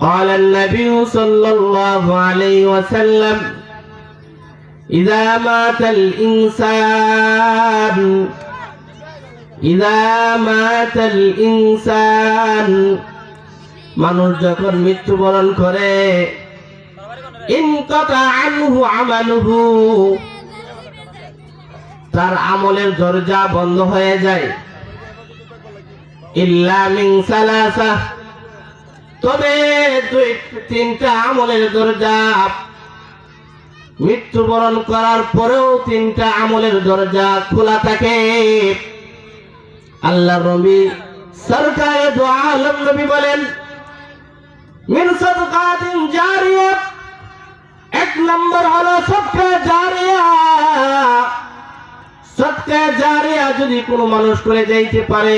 قال النبي صلى الله عليه وسلم إذا مات الإنسان إذا مات الإنسان মানুষ যখন মৃত্যুবরণ করে ইনকতা আনহু আমালুহু তার আমলের দরজা বন্ধ হয়ে যায় ইল্লা মিন সালাসা তবে দুই, তিনটা আমলের দরজা। মৃত্যুবরণ করার পরেও তিনটা আমলের দরজা খোলা থাকে। আল্লাহ নবী বলেন এক নম্বর হলো সদকা যদি কোনো মানুষ করে যাইতে পারে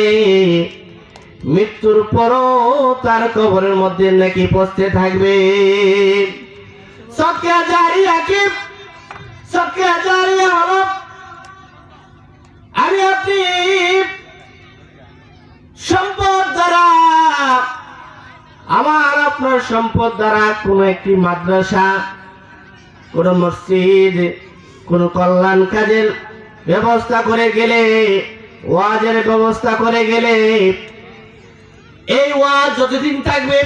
মৃত্যুর পরও তার কবরের মধ্যে নাকি পচতে থাকবে। আমি আপনি সম্পদ দ্বারা, আমার আপনার সম্পদ দ্বারা কোনো একটি মাদ্রাসা, কোন মসজিদ, কোন কল্যাণ কাজের ব্যবস্থা করে গেলে, ওয়াজের ব্যবস্থা করে গেলে এই ওয়াজ যতদিন থাকবে,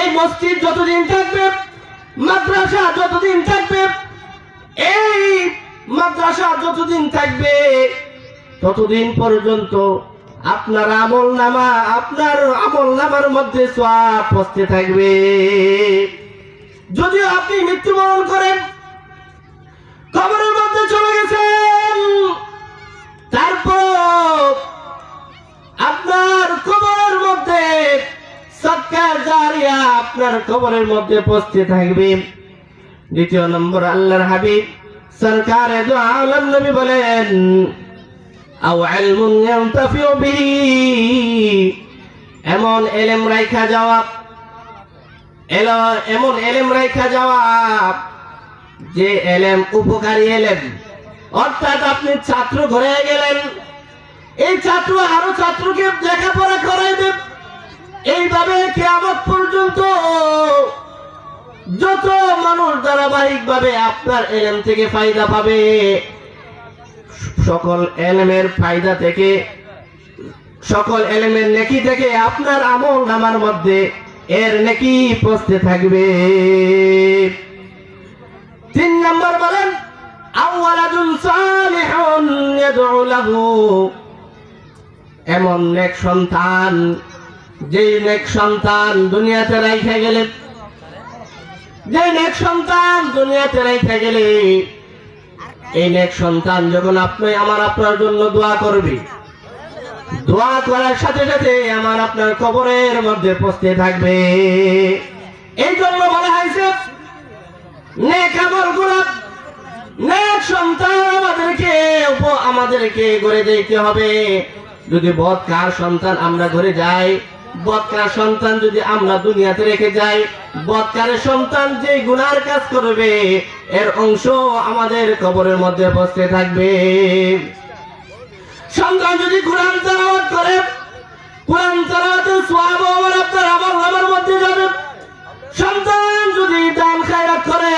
এই মসজিদ যতদিন থাকবে, মাদ্রাসা যতদিন থাকবে, এই মাদ্রাসা যতদিন থাকবে, ততদিন পর্যন্ত আপনার আমল নামা, আপনার আমল নামার মধ্যে পচতে থাকবে। যদিও আপনি মৃত্যুবরণ করেন, কবরের মধ্যে চলে গেছেন, তারপর আপনার কবরের মধ্যে পচতে থাকবে। দ্বিতীয় নম্বর, আল্লাহর হাবিব সরকারে আলম নবী বলেন, আও ইলমুন ইয়ানতাফিউ বিহি। এমন এলেম রাইখা যাওয়া, এলো, এমন এলেম রাইখা যাওয়া যে এলেম উপকারী এলেম। অর্থাৎ আপনি ছাত্র ঘরে গেলেন, এই ছাত্র আরও ছাত্রকে লেখাপড়া করাইবে। এইভাবে কেয়ামত পর্যন্ত যত মানুষ ধারাবাহিক ভাবে আপনার এলেম থেকে ফায়দা পাবে, সকল এলেমের ফায়দা থেকে, সকল এলেমের নেকি থেকে আপনার আমল নামার মধ্যে এর নেকি পৌঁছতে থাকবে। তিন নম্বর বলেন এমন নেক সন্তান যেই নেক সন্তান দুনিয়াতে রাইখা গেলে, যে নেক সন্তান দুনিয়াতে রাইখা গেলে, এই নেক সন্তান যখন আপনি আমার আপনার জন্য দোয়া করবে, দোয়া করার সাথে সাথে আমার আপনার কবরের মধ্যে থাকবে। এই জন্য বলা হয়েছে, নেক আমল গোলাপ নেক সন্তান আমাদেরকে আমাদেরকে গড়ে দিতে হবে। যদি বদকার সন্তান আমরা ঘরে যাই বদকার সন্তান যদি আমরা দুনিয়াতে রেখে যাই বদকারের সন্তান যে গুনার কাজ করবে, এর অংশ আমাদের কবরের মধ্যে বসতে থাকবে। সন্তান যদি কোরআন তেলাওয়াত করে, কোরআন তেলাওয়াতের সওয়াব আমার আপনার আমল আমার মধ্যে যাবে। সন্তান যদি দান খায়রাত করে,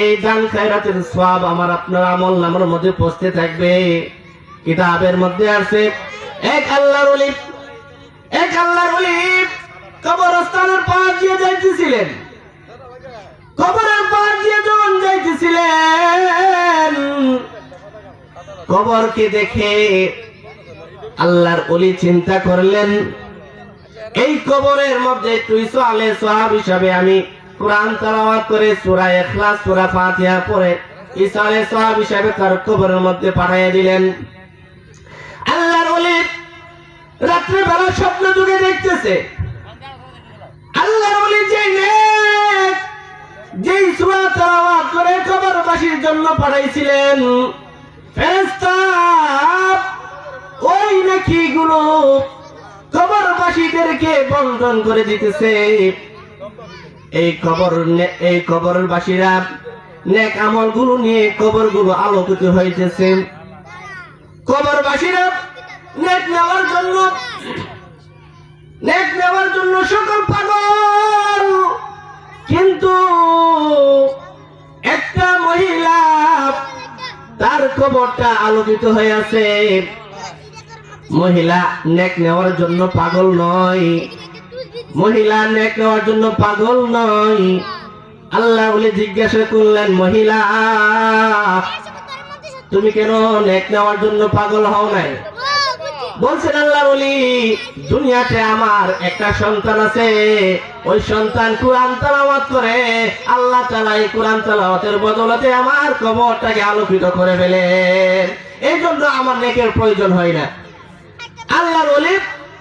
এই দান খায়রাতের সওয়াব আমার আপনার আমল নামের মধ্যে পৌঁছতে থাকবে। কিতাবের মধ্যে আছে, এক আল্লাহর ওলি এক আল্লাহর ওলি কবরস্থানের পার দিয়ে যাইতেছিলেন। কবরের পার দিয়ে যখন যাইতেছিলেন, কবরকে দেখে আল্লাহর ওলি চিন্তা করলেন, এই কবরের মধ্যে তুই সোয়ালে সোহাব হিসাবে আমি কোরআন তেলাওয়াত করে সূরা ইখলাস, সূরা ফাতিহা পড়ে ঈসা আলাইহিস সোহাব হিসাবে তার কবরের মধ্যে পাঠিয়ে দিলেন। রাত্রে বেলা স্বপ্ন যুগে দেখতেছে। আল্লাহর ওলি যে যেই সূরা তেলাওয়াত করে কবরবাসীর জন্য পাঠাইছিলেন, ফেরেশতা, ওই নাকি গুলো কবরবাসীদেরকে বন্টন করে দিতেছে। এই কবর নে- এই কবরের বাসীরা নেক আমলগুলো নিয়ে কবরগুলো আলোকিত হইতেছে। কবরবাসীরা নেট নেওয়ার জন্য, নেট নেওয়ার জন্য সকল পাগল। কিন্তু একটা মহিলা তার কবরটা আলোকিত হয়ে আছে। মহিলা নেক নেওয়ার জন্য পাগল নয়। মহিলা নেক নেওয়ার জন্য পাগল নয়। আল্লাহ বলে জিজ্ঞাসা করলেন, মহিলা, তুমি কেন নেক নেওয়ার জন্য পাগল হও নাই? বলছেন আল্লাহ বলি, দুনিয়াতে আমার একটা সন্তান আছে। ওই সন্তান কোরআন তালাওয়াত করে, আল্লাহ তালা এই কোরআন তালাওয়াতের বদলতে আমার কবরটাকে আলোকিত করে ফেলেন এই জন্য আমার নেকের প্রয়োজন হয় না। আল্লাহ বলি,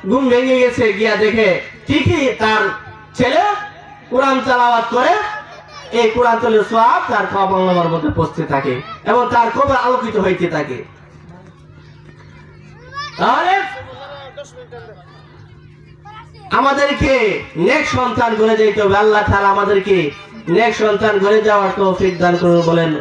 ঘুম ভেঙে গেছে, গিয়া দেখে ঠিকই তার ছেলে কোরআন তালাওয়াত করে, এই কোরআন তলের সব তার কবর মধ্যে পৌঁছতে থাকে এবং তার কবর আলোকিত হইতে থাকে। আমাদেরকে নেক্সট সন্তান করে যেতে হবে। আল্লাহ আমাদেরকে নেক্সট সন্তান করে যাওয়ার তৌফিক দান করুন বলেন।